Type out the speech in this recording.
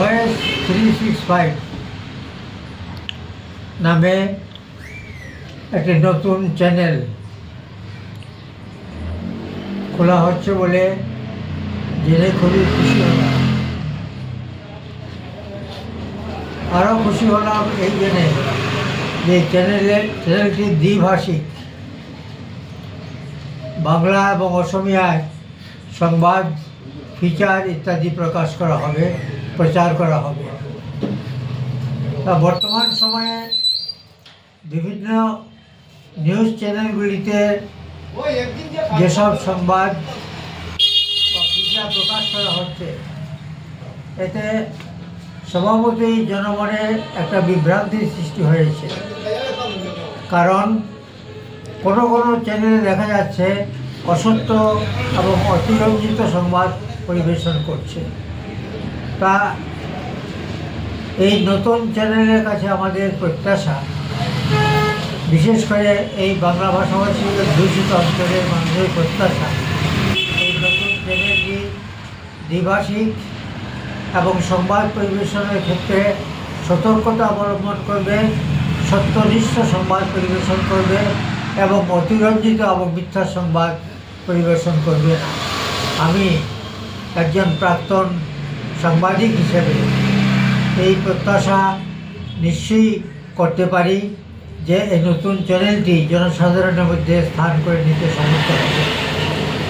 Voice three six five নামে একটি নতুন চ্যানেল খোলা হচ্ছে বলে জেনে খুবই খুশি হলাম। আরও খুশি হলাম এই জেনে যে চ্যানেলের চ্যানেলটি দ্বিভাষিক। বাংলা এবং অসমিয়ায় সংবাদ ফিচার ইত্যাদি প্রকাশ করা হবে। প্রচার করা হবে। তা বর্তমান সময়ে বিভিন্ন নিউজ চ্যানেলগুলিতে যেসব সংবাদ প্রকাশ করা হচ্ছে, এতে স্বভাবতই জনমনে একটা বিভ্রান্তির সৃষ্টি হয়েছে। কারণ কোনো কোনো চ্যানেলে দেখা যাচ্ছে অসত্য এবং অতিরঞ্জিত সংবাদ পরিবেশন করছে। তা এই নতুন চ্যানেলের কাছে আমাদের প্রত্যাশা, বিশেষ করে এই বাংলা ভাষাভাষী দূষিত অঞ্চলের মানুষের প্রত্যাশা এই নতুন চ্যানেলটি দ্বিভাষিক এবং সংবাদ পরিবেশনের ক্ষেত্রে সতর্কতা অবলম্বন করবে, সত্যনিষ্ঠ সংবাদ পরিবেশন করবে এবং অতিরঞ্জিত এবং মিথ্যা সংবাদ পরিবেশন করবে। আমি একজন প্রাক্তন সাংবাদিক হিসেবে এই প্রত্যাশা নিশ্চয়ই করতে পারি যে এই নতুন চ্যানেলটি জনসাধারণের মধ্যে স্থান করে নিতে সমর্থ হবে।